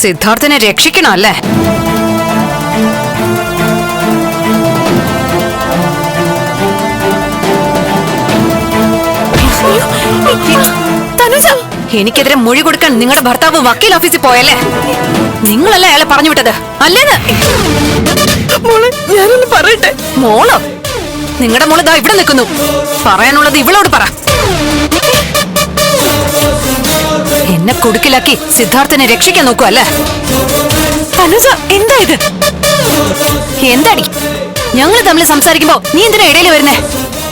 സിദ്ധാർത്ഥനെ രക്ഷിക്കണം അല്ലേ? എനിക്കെതിരെ മൊഴി കൊടുക്കാൻ നിങ്ങളുടെ ഭർത്താവ് വക്കീൽ ഓഫീസിൽ പോയല്ലേ? നിങ്ങളല്ലേ അയാളെ പറഞ്ഞു വിട്ടത്? അല്ലേന്ന്? ഞാനൊന്ന് പറയട്ടെ? മോളോ? നിങ്ങളുടെ മോളിതാ ഇവിടെ നിൽക്കുന്നു. പറയാനുള്ളത് ഇവളോട് പറ. എന്നെ കുടുക്കിലാക്കി സിദ്ധാർത്ഥനെ രക്ഷിക്കാൻ നോക്കൂ അല്ലേ? തനുജ എന്താ ഇത്? എന്താടി? ഞങ്ങൾ തമ്മിൽ സംസാരിക്കുമ്പോ നീ എന്തിനാ ഇടയിൽ വരുന്നേ?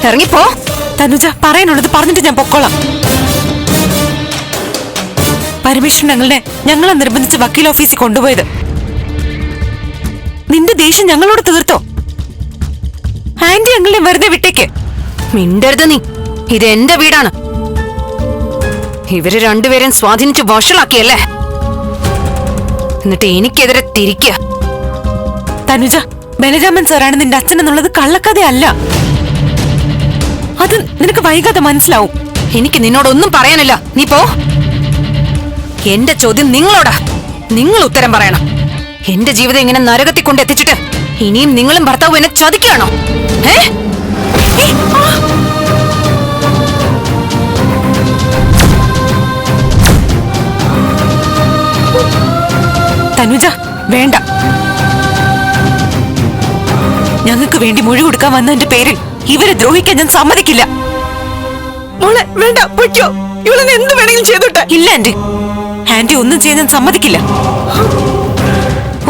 ഇറങ്ങിപ്പോ. തനുജ പറയാനുള്ളത് പറഞ്ഞിട്ട് ഞാൻ പൊക്കോളാം. പരമേശ്വരൻ ഞങ്ങളെ ഞങ്ങളെ നിർബന്ധിച്ച് വക്കീൽ ഓഫീസിൽ കൊണ്ടുപോയത്. നിന്റെ ദേഷ്യം ഞങ്ങളോട് തീർത്തോ? ആന്റി ഞങ്ങളെ വെറുതെ വിട്ടേക്ക്. മിണ്ടരുത് നീ. ഇത് എന്റെ വീടാണ്. ഇവർ രണ്ടുപേരെയും സ്വാധീനിച്ച് വഷളാക്കിയല്ലേ? എന്നിട്ട് എനിക്കെതിരെ തിരിക്ക. തനുജ ബലരാമൻ സാറാണ് നിന്റെ അച്ഛൻ എന്നുള്ളത് കള്ളക്കഥയല്ല. അത് നിനക്ക് വൈകാതെ മനസ്സിലാവും. എനിക്ക് നിന്നോടൊന്നും പറയാനില്ല. നീ പോ. എന്റെ ചോദ്യം നിങ്ങളോടാ. നിങ്ങൾ ഉത്തരം പറയണം. എന്റെ ജീവിതം ഇങ്ങനെ നരകത്തിൽ കൊണ്ട് എത്തിച്ചിട്ട് ഇനിയും നിങ്ങളും ഭർത്താവും എന്നെ ചതിക്കുകയാണോ? ഏ? വേണ്ട. ഞങ്ങൾക്ക് വേണ്ടി മൊഴി കൊടുക്കാൻ വന്നതിന്റെ പേരിൽ ഇവരെ ദ്രോഹിക്കാൻ ഞാൻ സമ്മതിക്കില്ല. മോളെ വേണ്ട പൊയ്ക്കോ. ഇവളെന്നെ എന്ത് വേണമെങ്കിലും ചെയ്തോട്ടെ. ഇല്ല ആന്റി. ആന്റി ഒന്നും ചെയ്യാൻ ഞാൻ സമ്മതിക്കില്ല.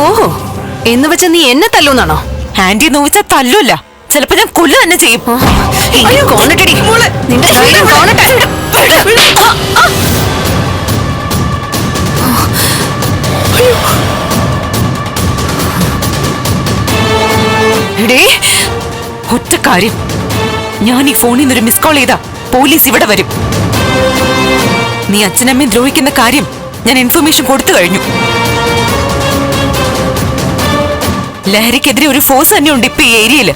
ഓഹോ എന്ന് വെച്ച് നീ എന്നെ തല്ലൂന്നാണോ? ആന്റി നോവിച്ച തല്ലൂല്ല. ചിലപ്പോ ഞാൻ കൊല്ലു തന്നെ ചെയ്യും. കോണട്ടടി നിന്റെ ധൈര്യം കോണട്ടെ ആ, ആ. എടീ ഒറ്റ കാര്യം. ഞാൻ ഈ ഫോണിൽ നിന്നൊരു മിസ് കോൾ ചെയ്താ. പോലീസ് ഇവിടെ വരും. നീ അച്ഛനമ്മയും ദ്രോഹിക്കുന്ന കാര്യം ഞാൻ ഇൻഫർമേഷൻ കൊടുത്തു കഴിഞ്ഞു. ലഹരിക്കെതിരെ ഒരു ഫോഴ്സ് തന്നെ ഉണ്ട് ഇപ്പൊ ഈ ഏരിയയിൽ.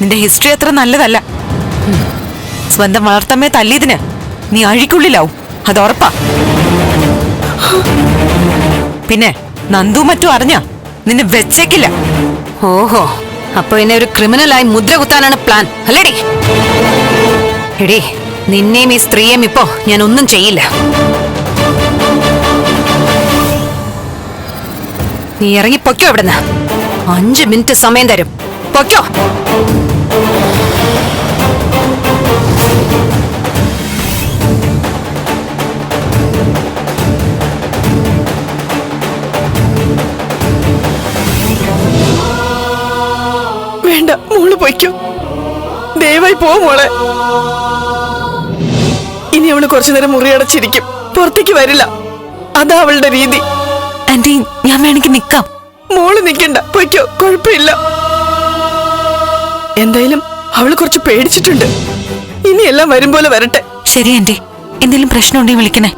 നിന്റെ ഹിസ്റ്ററി അത്ര നല്ലതല്ല. സ്വന്തം വളർത്തമ്മയെ തല്ലിയതിന് നീ അഴിക്കുള്ളിലാവും. അത് ഉറപ്പാ. പിന്നെ നന്ദു മറ്റും അറിഞ്ഞ നിന്നെ വെച്ചേക്കില്ല. ഓഹോ അപ്പൊ എന്നെ ഒരു ക്രിമിനലായി മുദ്ര കുത്താനാണ് പ്ലാൻ അല്ലേടി? എടി നിന്നെയും ഈ സ്ത്രീയെയും ഇപ്പോ ഞാൻ ഒന്നും ചെയ്യില്ല. നീ ഇറങ്ങി പൊക്കോ അവിടുന്ന്. അഞ്ച് മിനിറ്റ് സമയം തരും. പൊയ്ക്കോ. ദയവായി പോ മോളെ. ഇനി അവൾ കുറച്ചു നേരം മുറിയടച്ചിരിക്കും പുറത്തേക്ക് വരില്ല. അതാ അവളുടെ രീതി. ആന്റി ഞാൻ വേണമെങ്കിൽ നിക്കാം. മോൾ നിക്കണ്ട. പൊയ്ക്കോ. കുഴപ്പമില്ല. എന്തായാലും അവൾ കുറച്ച് പേടിച്ചിട്ടുണ്ട്. ഇനി എല്ലാം വരും പോലെ വരട്ടെ. ശരി ആന്റി. എന്തെങ്കിലും പ്രശ്നമുണ്ടെങ്കിൽ വിളിക്കണേ.